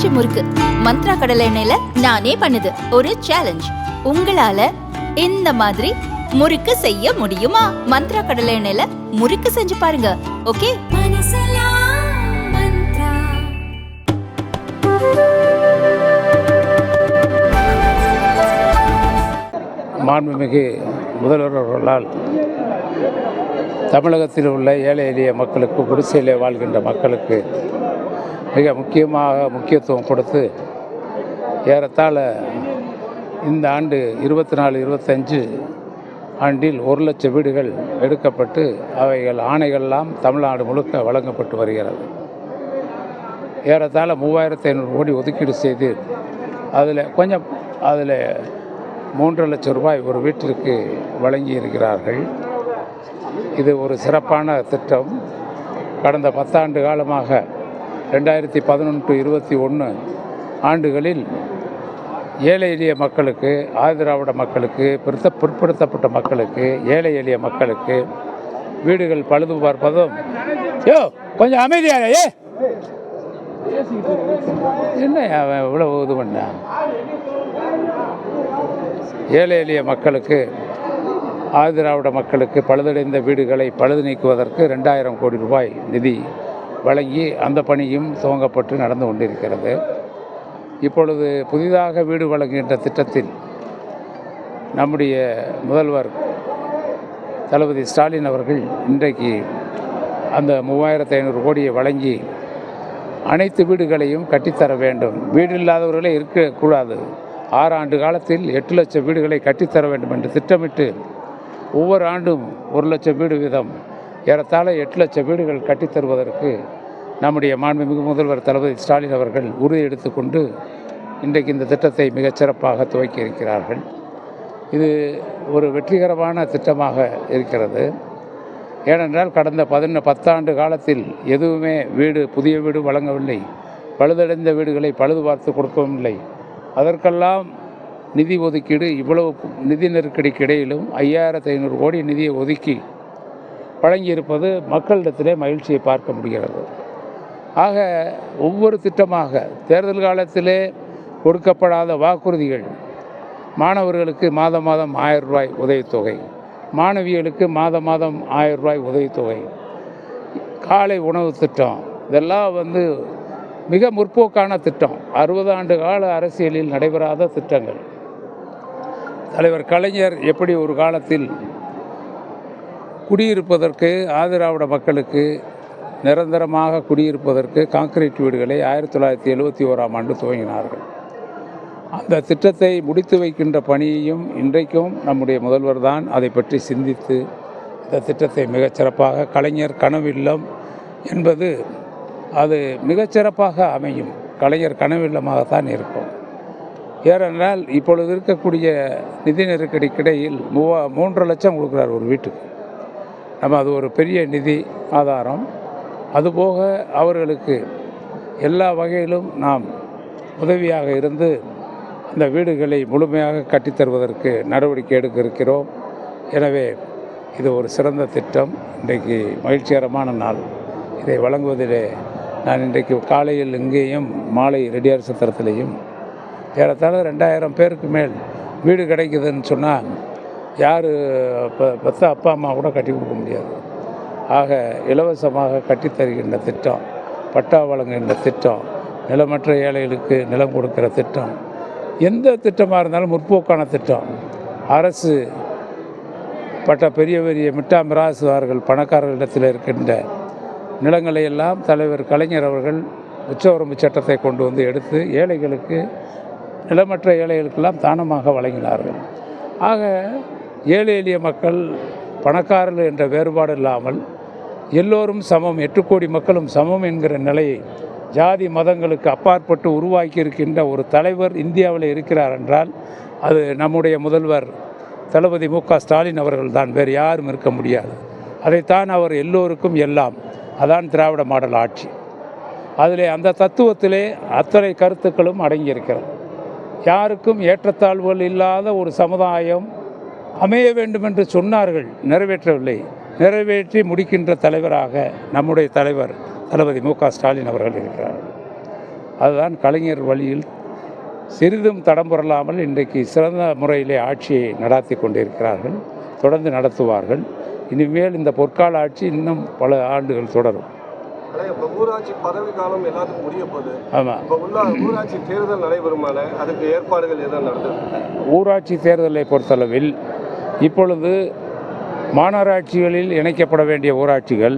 பஞ்சு முறுக்கு. மந்த்ரா கடலை எண்ணெயில நானே பண்ணுது. ஒரு சேலஞ்ச் உங்களால இந்த மாதிரி முறுக்கு செய்ய முடியுமா? மந்த்ரா கடலை எண்ணெயில முறுக்கு செஞ்சு பாருங்க. ஓகே? மாண்புமிகு முதல்வர் அவர்களால் தமிழகத்தில் உள்ள ஏழை எளிய மக்களுக்கு குடிசையிலே வாழ்கின்ற மக்களுக்கு மிக முக்கியமாக முக்கியத்துவம் கொடுத்து ஏறத்தாழ இந்த ஆண்டு இருபத்தி நாலு இருபத்தஞ்சு ஆண்டில் ஒரு லட்சம் வீடுகள் எடுக்கப்பட்டு அவைகள் ஆணைகள்லாம் தமிழ்நாடு முழுக்க வழங்கப்பட்டு வருகிறது. ஏறத்தாழ மூவாயிரத்தி ஐநூறு கோடி ஒதுக்கீடு செய்து அதில் கொஞ்சம் அதில் மூன்று லட்சம் ரூபாய் ஒரு வீட்டிற்கு வழங்கி இருக்கிறார்கள். இது ஒரு சிறப்பான திட்டம். கடந்த பத்தாண்டு காலமாக ரெண்டாயிரத்தி பதினொன்று இருபத்தி ஒன்று ஆண்டுகளில் ஏழை எளிய மக்களுக்கு ஆதிராவிட மக்களுக்கு பிற்ப பிற்படுத்தப்பட்ட மக்களுக்கு ஏழை எளிய மக்களுக்கு வீடுகள் பழுது பார்ப்பதும் யோ கொஞ்சம் அமைதியாக ஏ! என்ன அவன் இவ்வளோ இது பண்ணான் ஏழை எளிய மக்களுக்கு ஆதிராவிட மக்களுக்கு பழுதடைந்த வீடுகளை பழுது நீக்குவதற்கு ரெண்டாயிரம் கோடி ரூபாய் நிதி வழங்கி அந்த பணியும் துவங்கப்பட்டு நடந்து கொண்டிருக்கிறது. இப்பொழுது புதிதாக வீடு வழங்குகின்ற திட்டத்தில் நம்முடைய முதல்வர் தளபதி ஸ்டாலின் அவர்கள் இன்றைக்கு அந்த மூவாயிரத்து ஐநூறு கோடியை வழங்கி அனைத்து வீடுகளையும் கட்டித்தர வேண்டும். வீடு இல்லாதவர்களே இருக்கக்கூடாது. ஆறு ஆண்டு காலத்தில் எட்டு லட்சம் வீடுகளை கட்டித்தர வேண்டும் என்று திட்டமிட்டு ஒவ்வொரு ஆண்டும் ஒரு லட்சம் வீடு வீதம் ஏறத்தாழ எட்டு லட்சம் வீடுகள் கட்டித்தருவதற்கு நம்முடைய மாண்புமிகு முதல்வர் தளபதி ஸ்டாலின் அவர்கள் உறுதி எடுத்துக்கொண்டு இன்றைக்கு இந்த திட்டத்தை மிகச்சிறப்பாக துவக்கி இருக்கிறார்கள். இது ஒரு வெற்றிகரமான திட்டமாக இருக்கிறது. ஏனென்றால் கடந்த பதின பத்தாண்டு காலத்தில் எதுவுமே வீடு புதிய வீடு வழங்கவில்லை. பழுதடைந்த வீடுகளை பழுது பார்த்து கொடுக்கவும் இல்லை. அதற்கெல்லாம் நிதி ஒதுக்கீடு இவ்வளவு நிதி நெருக்கடிக்கு இடையிலும் ஐயாயிரத்து ஐநூறு கோடி நிதியை ஒதுக்கி வழங்கியிருப்பது மக்களிடத்திலே மகிழ்ச்சியை பார்க்க முடிகிறது. ஆக ஒவ்வொரு திட்டமாக தேர்தல் காலத்திலே கொடுக்கப்படாத வாக்குறுதிகள் மாணவர்களுக்கு மாதம் மாதம் ஆயிரம் ரூபாய் உதவித்தொகை மாணவிகளுக்கு மாதம் மாதம் ஆயிரம் ரூபாய் உதவித்தொகை காலை உணவு திட்டம் இதெல்லாம் வந்து மிக முற்போக்கான திட்டம். அறுபது ஆண்டு கால அரசியலில் நடைபெறாத திட்டங்கள். தலைவர் கலைஞர் எப்படி ஒரு காலத்தில் குடியிருப்பதற்கு ஆதிராவிட மக்களுக்கு நிரந்தரமாக குடியிருப்பதற்கு காங்கிரீட் வீடுகளை ஆயிரத்தி தொள்ளாயிரத்தி எழுபத்தி ஓராம் ஆண்டு துவங்கினார்கள். அந்த திட்டத்தை முடித்து வைக்கின்ற பணியையும் இன்றைக்கும் நம்முடைய முதல்வர் தான் அதை பற்றி சிந்தித்து இந்த திட்டத்தை மிகச்சிறப்பாக கலைஞர் கனவில்லம் என்பது அது மிகச்சிறப்பாக அமையும். கலைஞர் கனவில்லமாகத்தான் இருக்கும். ஏனென்றால் இப்பொழுது இருக்கக்கூடிய நிதி நெருக்கடிக்கிடையில் மூவா மூன்று லட்சம் கொடுக்குறார் ஒரு வீட்டுக்கு. நம்ம அது ஒரு பெரிய நிதி ஆதாரம். அதுபோக அவர்களுக்கு எல்லா வகையிலும் நாம் உதவியாக இருந்து இந்த வீடுகளை முழுமையாக கட்டித்தருவதற்கு நடவடிக்கை எடுக்க இருக்கிறோம். எனவே இது ஒரு சிறந்த திட்டம். இன்றைக்கு மகிழ்ச்சிகரமான நாள். இதை வழங்குவதிலே நான் இன்றைக்கு காலையில் இங்கேயும் மாலை ரெடியார் சத்திரத்திலையும் ஏறத்தாழ ரெண்டாயிரம் பேருக்கு மேல் வீடு கிடைக்குதுன்னு சொன்னால் யார் பெற்ற அப்பா அம்மா கூட கட்டி கொடுக்க முடியாது. ஆக இலவசமாக கட்டித்தருகின்ற திட்டம் பட்டா வழங்குகின்ற திட்டம் நிலமற்ற ஏழைகளுக்கு நிலம் கொடுக்கிற திட்டம் எந்த திட்டமாக இருந்தாலும் முற்போக்கான திட்டம். அரசு பட்ட பெரிய பெரிய மிட்டா மிராசுவார்கள் பணக்காரர்களிடத்தில் இருக்கின்ற நிலங்களை எல்லாம் தலைவர் கலைஞர் அவர்கள் உச்சவரம்பு சட்டத்தை கொண்டு வந்து எடுத்து ஏழைகளுக்கு நிலமற்ற ஏழைகளுக்கெல்லாம் தானமாக வழங்கினார்கள். ஆக ஏழை எளிய மக்கள் பணக்காரர்கள் என்ற வேறுபாடு இல்லாமல் எல்லோரும் சமம் எட்டு கோடி மக்களும் சமம் என்கிற நிலையை ஜாதி மதங்களுக்கு அப்பாற்பட்டு உருவாக்கி இருக்கின்ற ஒரு தலைவர் இந்தியாவில் இருக்கிறார் என்றால் அது நம்முடைய முதல்வர் தளபதி மு க ஸ்டாலின் அவர்கள் தான் வேறு யாரும் இருக்க முடியாது. அதைத்தான் அவர் எல்லோருக்கும் எல்லாம் அதான் திராவிட மாடல் ஆட்சி. அதிலே அந்த தத்துவத்திலே அத்தனை கருத்துக்களும் அடங்கியிருக்கிறது. யாருக்கும் ஏற்றத்தாழ்வுகள் இல்லாத ஒரு சமுதாயம் அமைய வேண்டும் என்று சொன்னார்கள் நிறைவேற்றவில்லை. நிறைவேற்றி முடிக்கின்ற தலைவராக நம்முடைய தலைவர் தளபதி மு க ஸ்டாலின் அவர்கள் இருக்கிறார். அதுதான் கலைஞர் வழியில் சிறிதும் தடம் புரளாமல் இன்றைக்கு சிறந்த முறையிலே ஆட்சியை நடாத்தி கொண்டிருக்கிறார்கள் தொடர்ந்து நடத்துவார்கள். இனிமேல் இந்த பொற்கால ஆட்சி இன்னும் பல ஆண்டுகள் தொடரும். ஊராட்சி பதவி காலம் எல்லாத்துக்கும் முடிய போகுது. ஆமாம் இப்ப உள்ள ஊராட்சி தேர்தல் நடைபெறுமான அதுக்கு ஏற்பாடுகள் நடந்தது ஊராட்சி தேர்தலை பொறுத்தளவில் இப்பொழுது மாநகராட்சிகளில் இணைக்கப்பட வேண்டிய ஊராட்சிகள்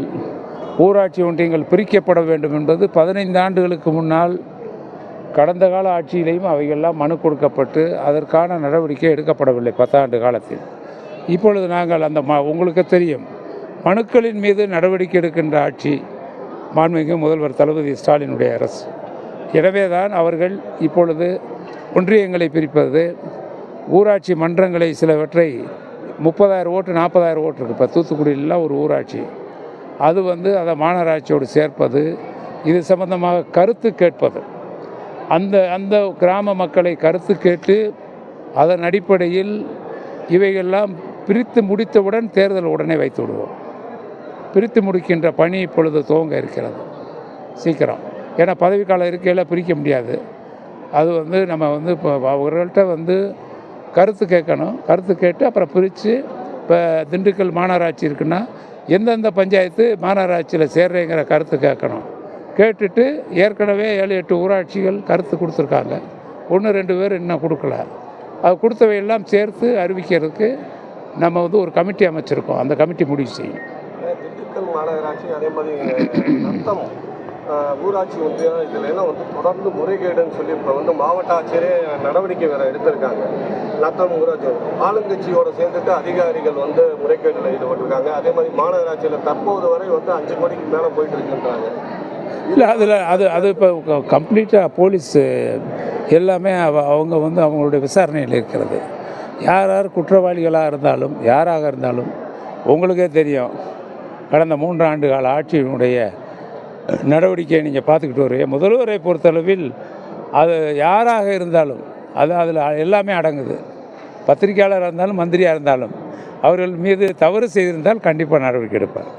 ஊராட்சி ஒன்றியங்கள் பிரிக்கப்பட வேண்டும் என்பது பதினைந்து ஆண்டுகளுக்கு முன்னால் கடந்த கால ஆட்சியிலையும் அவைகள்லாம் மனு கொடுக்கப்பட்டு அதற்கான நடவடிக்கை எடுக்கப்படவில்லை பத்தாண்டு காலத்தில். இப்பொழுது நாங்கள் அந்த ம உங்களுக்கு தெரியும் மனுக்களின் மீது நடவடிக்கை எடுக்கின்ற ஆட்சி மாண்புமிகு முதல்வர் தளபதி ஸ்டாலினுடைய அரசு. எனவே தான் அவர்கள் இப்பொழுது ஒன்றியங்களை பிரிப்பது ஊராட்சி மன்றங்களை சிலவற்றை முப்பதாயிரம் ஓட்டு நாற்பதாயிரம் ஓட்டு இருக்குது இப்போ தூத்துக்குடியிலாம் ஒரு ஊராட்சி. அது வந்து அதை மாநகராட்சியோடு சேர்ப்பது இது சம்பந்தமாக கருத்து கேட்பது. அந்த அந்த கிராம மக்களை கருத்து கேட்டு அதன் அடிப்படையில் இவைகள்லாம் பிரித்து முடித்தவுடன் தேர்தல் உடனே வைத்து விடுவோம். பிரித்து முடிக்கின்ற பணி இப்பொழுது துவங்க இருக்கிறது. சீக்கிரம். ஏன்னா பதவிக்காலம் இருக்கையில் பிரிக்க முடியாது. அது வந்து நம்ம வந்து இப்போ அவர்கள்ட்ட வந்து கருத்து கேட்கணும். கருத்து கேட்டு அப்புறம் பிரித்து இப்போ திண்டுக்கல் மாநகராட்சி இருக்குன்னா எந்தெந்த பஞ்சாயத்து மாநகராட்சியில் சேர்றேங்கிற கருத்து கேட்கணும். கேட்டுட்டு ஏற்கனவே ஏழு எட்டு ஊராட்சிகள் கருத்து கொடுத்துருக்காங்க. ஒன்று ரெண்டு பேர் இன்னும் கொடுக்கல. அது கொடுத்தவையெல்லாம் சேர்த்து அறிவிக்கிறதுக்கு நம்ம வந்து ஒரு கமிட்டி அமைச்சிருக்கோம். அந்த கமிட்டி முடிவு செய்யும். திண்டுக்கல் மாநகராட்சி அதே மாதிரி ஊராட்சி ஒன்றிய இதில் எல்லாம் வந்து தொடர்ந்து முறைகேடுன்னு சொல்லி இப்போ வந்து மாவட்ட ஆட்சியரே நடவடிக்கை வேறு எடுத்திருக்காங்க. நத்தம் ஊராட்சி ஆளுங்கட்சியோட சேர்ந்துட்டு அதிகாரிகள் வந்து முறைகேடில் ஈடுபட்டிருக்காங்க. அதே மாதிரி மாநகராட்சியில் தற்போது வரை வந்து அஞ்சு கோடிக்கு மேலே போயிட்டு இருக்குன்றாங்க. இல்லை அதில் அது அது இப்போ கம்ப்ளீட்டாக போலீஸு எல்லாமே அவ- அவங்க வந்து அவங்களுடைய விசாரணையில் இருக்கிறது. யார் யார் குற்றவாளிகளாக இருந்தாலும் யாராக இருந்தாலும் உங்களுக்கே தெரியும். கடந்த மூன்று ஆண்டு கால ஆட்சியினுடைய நடவடிக்கையை நீங்கள் பார்த்துக்கிட்டு வருவீங்க. முதல்வரை பொறுத்தளவில் அது யாராக இருந்தாலும் அது அதில் எல்லாமே அடங்குது. பத்திரிக்கையாளராக இருந்தாலும் மந்திரியாக இருந்தாலும் அவர்கள் மீது தவறு செய்திருந்தால் கண்டிப்பாக நடவடிக்கை எடுப்பார்.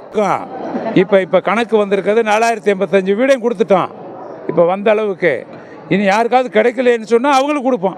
இப்போ இப்போ கணக்கு வந்திருக்கிறது நாலாயிரத்தி எண்பத்தஞ்சு வீடையும் கொடுத்துட்டோம். இப்போ வந்த அளவுக்கு. இனி யாருக்காவது கிடைக்கலன்னு சொன்னால் அவங்களுக்கு கொடுப்போம்.